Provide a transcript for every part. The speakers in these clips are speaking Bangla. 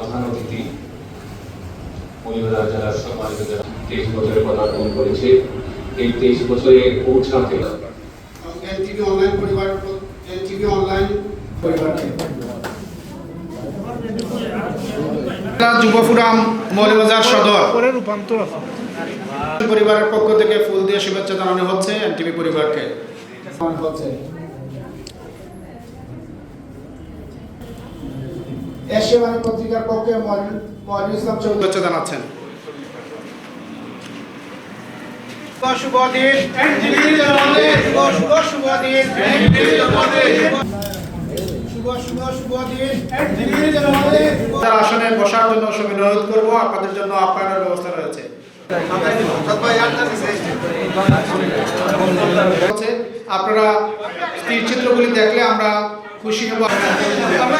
প্রধান অতিথি মহিলা যারা সম্মানিত তেইশ বছরে পদার্পণ করেছে। এই তেইশ বছরে পৌঁছাতে এনটিভি অনলাইন পরিবার এনটিভি অনলাইন পরিবারকে যুব ফোরাম মৌলবাজার সদর। পরে রূপান্তর আছে পরিবারের পক্ষ থেকে ফুল দিয়ে শুভেচ্ছা জানানো হচ্ছে এনটিভি পরিবারকে। হচ্ছে। এশিয়া বাণী পত্রিকার পক্ষে ইসলাম চৌধুরী। জানাচ্ছেন। শুভ তার আসনে বসার জন্য সবাই অনুরোধ করব আপনাদের জন্য আপ্যায়নের ব্যবস্থা রয়েছে। আপনারা স্থির চিত্রগুলি দেখলে আমরা খুশি হব। আমরা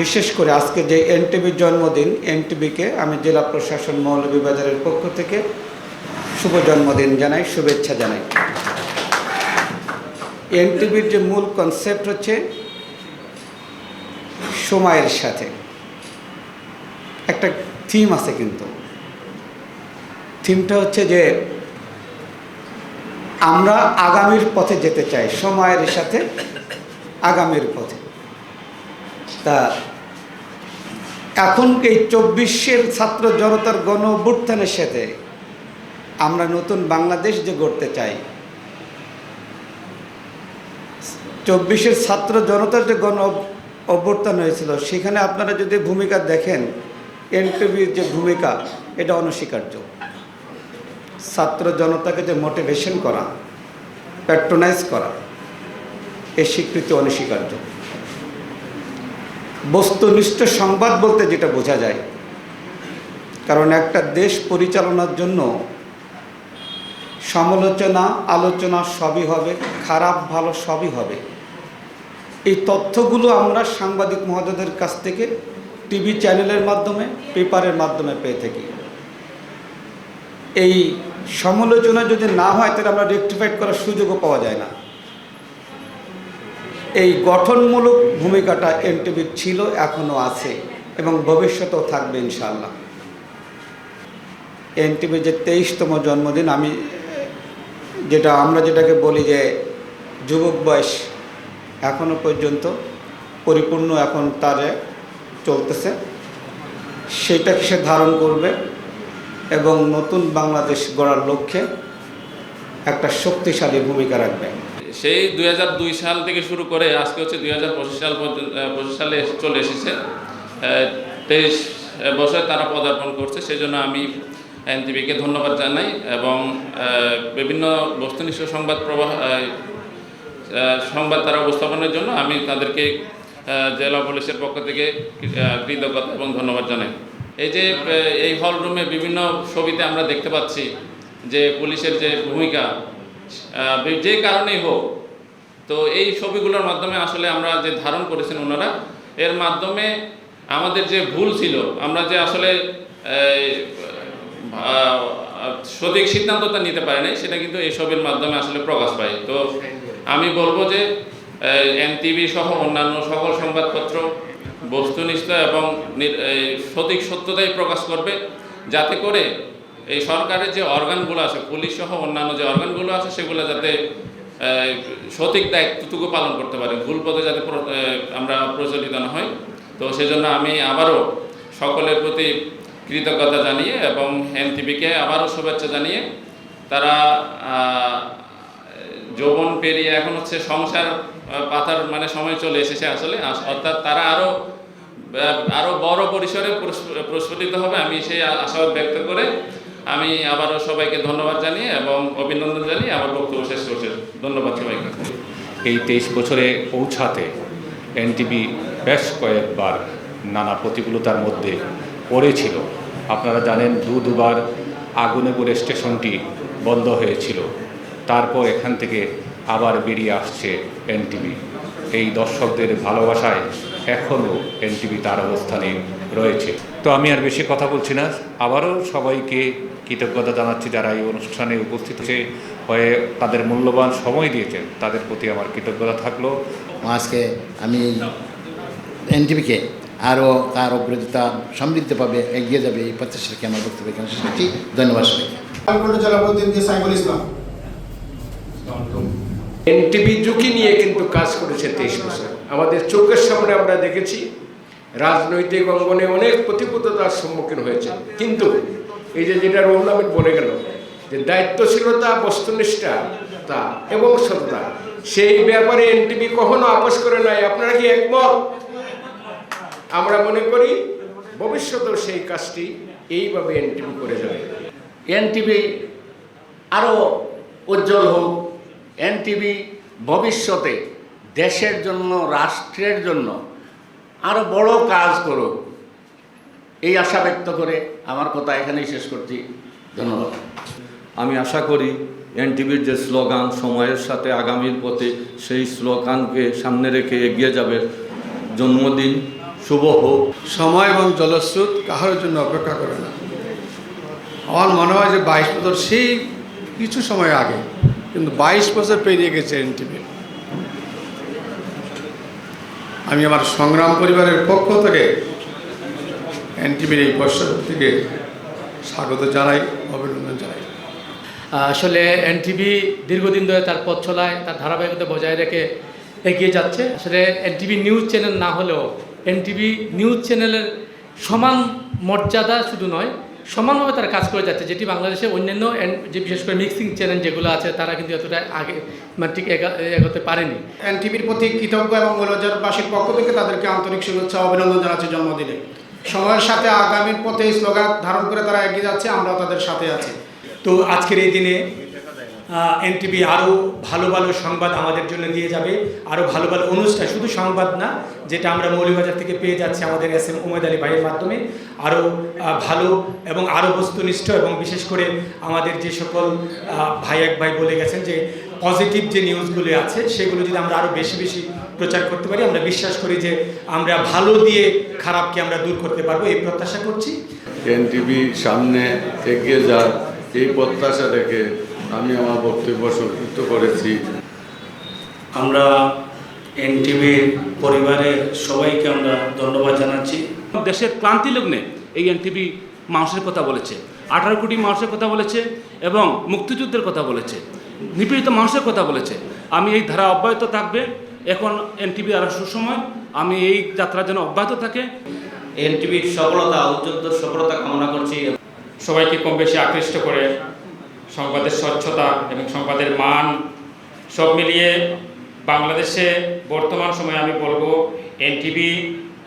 বিশেষ করে আজকে যে এনটিভির জন্মদিন, এনটিভিকে আমি জেলা প্রশাসন মৌলভীবাজারের পক্ষ থেকে শুভ জন্মদিন জানাই, শুভেচ্ছা জানাই। এনটিভির যে মূল কনসেপ্ট হচ্ছে সময়ের সাথে। একটা থিম আছে কিন্তু। থিমটা হচ্ছে যে আমরা আগামীর পথে যেতে চাই, সময়ের সাথে আগামীর পথে। তা এখন এই চব্বিশের ছাত্র জনতার গণ অভ্যুত্থানের সাথে আমরা নতুন বাংলাদেশ যে গড়তে চাই চব্বিশের ছাত্র জনতার যে গণ অভ- অভ্যুত্থান হয়েছিল, সেখানে আপনারা যদি ভূমিকা দেখেন এনটিভির যে ভূমিকা, এটা অনস্বীকার্য। ছাত্র জনতাকে যে মোটিভেশন করা প্যাট্রোনাইজ করা এর স্বীকৃতি অনস্বীকার্য। বস্তুনিষ্ঠ সংবাদ বলতে যেটা বোঝা যায়, কারণ একটা দেশ পরিচালনার জন্য সমালোচনা, আলোচনা সবই হবে, খারাপ, ভালো সবই হবে। এই তথ্যগুলো আমরা সাংবাদিক মহোদয়দের কাছ থেকে টিভি চ্যানেলের মাধ্যমে, পেপারের মাধ্যমে পেয়ে থাকি। এই সমালোচনা যদি না হয়, তাহলে আমরা রেকটিফাইড করার সুযোগও পাওয়া যায় না। এই গঠনমূলক ভূমিকাটা এনটিভির ছিল, এখনও আছে এবং ভবিষ্যতেও থাকবে ইনশাল্লাহ এনটিভির যে তেইশতম জন্মদিন, আমি যেটা, আমরা যেটাকে বলি যে যুবক বয়স এখনও পর্যন্ত পরিপূর্ণ এখন তার চলতেছে। সেটাকে সে ধারণ করবে এবং নতুন বাংলাদেশ গড়ার লক্ষ্যে একটা শক্তিশালী ভূমিকা রাখবে। সেই দুই হাজার দুই সাল থেকে শুরু করে আজকে হচ্ছে দুই হাজার পঁচিশ সাল পঁচিশ সালে চলে এসেছে। তেইশ বছর তারা পদার্পণ করছে সেই জন্য আমি এনটিভিকে ধন্যবাদ জানাই এবং বিভিন্ন বস্তুনিষ্ঠ সংবাদ প্রবাহ সংবাদ তারা উপস্থাপনের জন্য আমি তাদেরকে জেলা পুলিশের পক্ষ থেকে কৃতজ্ঞতা এবং ধন্যবাদ জানাই। এই যে এই হল রুমে বিভিন্ন ছবিতে আমরা দেখতে পাচ্ছি যে পুলিশের যে ভূমিকা যে কারণেই হোক, তো এই ছবিগুলোর মাধ্যমে আসলে আমরা যে ধারণ করেছেন ওনারা, এর মাধ্যমে আমাদের যে ভুল ছিল, আমরা যে আসলে সঠিক সিদ্ধান্তটা নিতে পারি নাই, সেটা কিন্তু এই ছবির মাধ্যমে আসলে প্রকাশ পায়। তো আমি বলব যে এনটিভি সহ অন্যান্য সকল সংবাদপত্র বস্তুনিষ্ঠ এবং সঠিক সত্যতাই প্রকাশ করবে, যাতে করে এই সরকারের যে অর্গানগুলো আছে, পুলিশ সহ অন্যান্য যে অর্গানগুলো আছে, সেগুলো যাতে সঠিক দায়িত্বটুকু পালন করতে পারে, ভুল পথে যাতে আমরা প্রচলিত না হই। তো সেজন্য আমি আবারও সকলের প্রতি কৃতজ্ঞতা জানিয়ে এবং এনটিভিকে আবারও শুভেচ্ছা জানিয়ে তারা যৌবন পেরিয়ে এখন হচ্ছে সংসার পাতার মানে সময় চলে এসেছে আসলে। অর্থাৎ তারা আরও আরও বড় পরিসরে প্রস্ফুটিত হবে, আমি সেই আশাবাদ ব্যক্ত করে আমি আবারও সবাইকে ধন্যবাদ জানিয়ে এবং অভিনন্দন জানিয়ে আমার বক্তব্য শেষ করছি। ধন্যবাদ সবাইকে। এই তেইশ বছরে পৌঁছাতে এনটিভি বেশ কয়েকবার নানা প্রতিকূলতার মধ্যে পড়েছিল। আপনারা জানেন দু দুবার আগুনে পড়ে স্টেশনটি বন্ধ হয়েছিল। তারপর এখান থেকে আবার বেরিয়ে আসছে এনটিভি। এই দর্শকদের ভালোবাসায় এখনও এনটিভি তার অবস্থানে রয়েছে। তো আমি আর বেশি কথা বলছি না। আবারও সবাইকে কৃতজ্ঞতা জানাচ্ছি যারা এই অনুষ্ঠানে উপস্থিত হয়ে হয়ে তাদের মূল্যবান সময় দিয়েছেন। তাদের প্রতি আমার কৃতজ্ঞতা থাকল। আজকে আমি এনটিভিকে আরও তার অগ্রতা সমৃদ্ধভাবে এগিয়ে যাবে এই প্রত্যাশা রেখে আমার বক্তব্য এখানে ধন্যবাদ সবাইকে। জেলা প্রতিনিধি সাইফুল ইসলাম। এনটিভি ঝুঁকি নিয়ে কিন্তু কাজ করেছে তেইশ বছর। আমাদের চোখের সামনে আমরা দেখেছি, রাজনৈতিক অঙ্গনে অনেক প্রতিকূলতার সম্মুখীন হয়েছে। কিন্তু এই যে যেটা রোহুল আমিন বলে গেল, যে দায়িত্বশীলতা, বস্তুনিষ্ঠা, তা এবং সততা, সেই ব্যাপারে এনটিভি কখনো আপোষ করে নাই। আপনারা কি একমত? আমরা মনে করি, ভবিষ্যতেও সেই কাজটি এইভাবে এনটিভি করে যাবে। এনটিভি আরও উজ্জ্বল হোক এনটিভি ভবিষ্যতে দেশের জন্য রাষ্ট্রের জন্য আরও বড় কাজ করুক। এই আশা ব্যক্ত করে আমার কথা এখানেই শেষ করছি। ধন্যবাদ। আমি আশা করি এনটিভির যে স্লোগান সময়ের সাথে আগামীর পথে সেই স্লোগানকে সামনে রেখে এগিয়ে যাবে। জন্মদিন শুভ হোক। সময় এবং জলস্রোত কাহার জন্য অপেক্ষা করে না। আমার মনে হয় যে বাইশ বছর সেই কিছু সময় আগে কিন্তু বাইশ বছর পেরিয়ে গেছে এনটিভি। আমি আমার সংগ্রাম পরিবারের পক্ষ থেকে এনটিভির এই বর্ষপূর্তিকে স্বাগত জানাই, অভিনন্দন জানাই। আসলে এনটিভি দীর্ঘদিন ধরে তার পথ চলায়, তার ধারাবাহিকতা বজায় রেখে এগিয়ে যাচ্ছে। আসলে এনটিভি নিউজ চ্যানেল না হলেও এনটিভি নিউজ চ্যানেলের সমান মর্যাদা শুধু নয় সমানভাবে তারা কাজ করে যাচ্ছে যেটি বাংলাদেশে অন্যান্য যে বিশেষ করে মিক্সিং চ্যানেল যেগুলো আছে তারা কিন্তু এতটা আগে মানে ঠিক এগোতে পারেনি। এনটিভির প্রতি কৃতজ্ঞ এবং মৌলজারবাসীর পক্ষ থেকে তাদেরকে আন্তরিক শুভেচ্ছা অভিনন্দন জানাচ্ছি জন্মদিনে। সময়ের সাথে আগামীর পথে স্লোগান ধারণ করে তারা এগিয়ে যাচ্ছে আমরাও তাদের সাথে আছি। তো আজকের এই দিনে এনটিভি আরও ভালো ভালো সংবাদ আমাদের জন্য দিয়ে যাবে আরও ভালো ভালো অনুষ্ঠান, শুধু সংবাদ না, যেটা আমরা মৌলিবাজার থেকে পেয়ে যাচ্ছি আমাদের এস এম উমেদ আলী ভাইয়ের মাধ্যমে আরও ভালো এবং আরও বস্তুনিষ্ঠ এবং বিশেষ করে আমাদের যে সকল ভাই এক ভাই বলে গেছেন যে পজিটিভ যে নিউজগুলো আছে, সেগুলো যদি আমরা আরও বেশি বেশি প্রচার করতে পারি, আমরা বিশ্বাস করি যে আমরা ভালো দিয়ে খারাপকে আমরা দূর করতে পারব, এই প্রত্যাশা করছি। এনটিভি সামনে এগিয়ে যার এই প্রত্যাশা রেখে আমি আমার বক্তব্য সংক্ষিপ্ত করেছি। আমরা এনটিভির পরিবারের সবাইকে আমরা ধন্যবাদ জানাচ্ছি। দেশের ক্লান্তি লগ্নে এই এনটিভি মানুষের কথা বলেছে আঠারো কোটি মানুষের কথা বলেছে এবং মুক্তিযুদ্ধের কথা বলেছে নিপীড়িত মানুষের কথা বলেছে। আমি এই ধারা অব্যাহত থাকবে। এখন এনটিভি আরও সুসময় আমি এই যাত্রা যেন অব্যাহত থাকে। এনটিভির সফলতা উজ্জ্বল সফলতা কামনা করছি। সবাইকে কম বেশি আকৃষ্ট করে সংবাদের স্বচ্ছতা এবং সংবাদের মান সব মিলিয়ে বাংলাদেশে বর্তমান সময়ে আমি বলব এনটিভি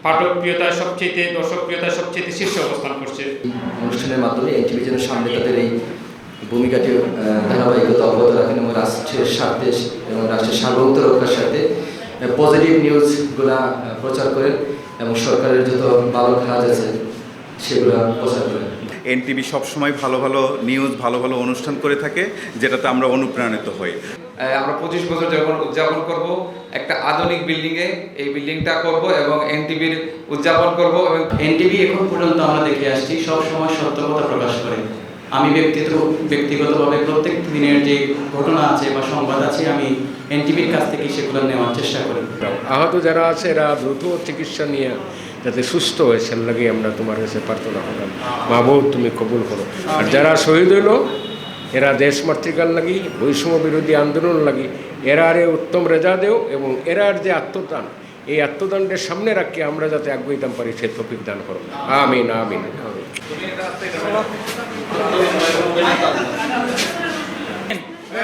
পাঠকপ্রিয়তায় সবচেয়ে দর্শকপ্রিয়তায় সবচেয়ে শীর্ষে অবস্থান করছে। অনুষ্ঠানের মাধ্যমে এনটিভি যেন সামনে তাদের এই ভূমিকাটি ধারাবাহিকতা অব্যাহত রাখেন এবং রাষ্ট্রের স্বার্থে এবং রাষ্ট্রের সার্বভৌমত্ব রক্ষার স্বার্থে পজিটিভ নিউজগুলা প্রচার করেন এবং সরকারের যত ভালো কাজ আছে, সেগুলো প্রচার করেন। এনটিভি সবসময় ভালো ভালো নিউজ ভালো ভালো অনুষ্ঠান করে থাকে যেটাতে আমরা অনুপ্রাণিত হই। আমরা পঁচিশ বছর যখন উদযাপন করব একটা আধুনিক বিল্ডিংয়ে এই বিল্ডিংটা করব এবং এনটিভির উদযাপন করব এবং এনটিভি এখন পর্যন্ত আমরা দেখে আসছি সব সময় সত্য কথা প্রকাশ করে। আমি ব্যক্তিগত ব্যক্তিগতভাবে প্রত্যেক দিনের যে ঘটনা আছে বা সংবাদ আছে আমি এনটিভির কাছ থেকে সেগুলো নেওয়ার চেষ্টা করি। আহত যারা আছে এরা দ্রুত চিকিৎসা নিয়ে যাতে সুস্থ হয় সেল লাগে আমরা তোমার কাছে প্রার্থনা করলাম। মা বউ তুমি কবুল করো। আর যারা শহীদ হইল, এরা দেশ মাতৃকার লাগি, বৈষম্য বিরোধী আন্দোলন লাগি, এরা আরে উত্তম রেজা দেও এবং এরা যে আত্মদান, এই আত্মদানটা সামনে রাখি আমরা যাতে আগুইতাম পারি সে তফিক দান করো। আমিন আমিন। না